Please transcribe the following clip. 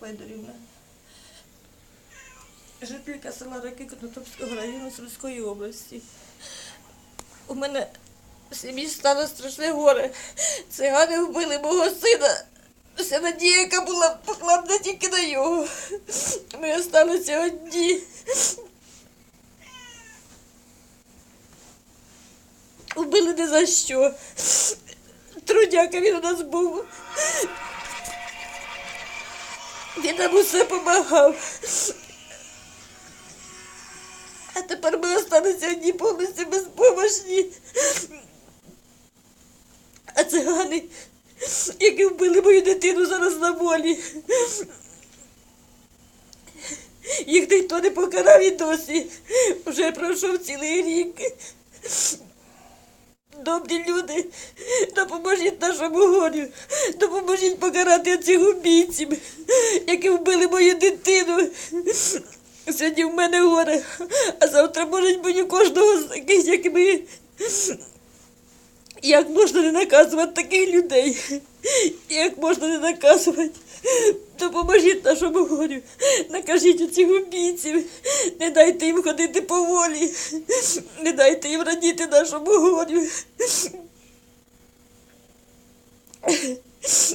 Федорівна, жителька села Раки Конотопського району Сумської області. У мене в сім'ї стало страшне горе. Цигани вбили мого сина. Вся надія, яка була покладена тільки на його. Ми залишилися одні. Вбили не за що. Трудяка він у нас був. Він нам усе допомагав. А тепер ми залишилися одні повністю безпомощні. А цигани, які вбили мою дитину зараз на волі. Їх ніхто не покарав і досі. Вже пройшов цілий рік. Добрі люди, допоможіть нашому горю, допоможіть покарати цих убійців, які вбили мою дитину. Сьогодні в мене горе, а завтра можуть бути кожного з таких, як ми. Як можна не наказувати таких людей? Як можна не наказувати? Допоможіть нашому горю, накажіть оцих убійців, не дайте їм ходити по волі, не дайте їм радіти нашому горю.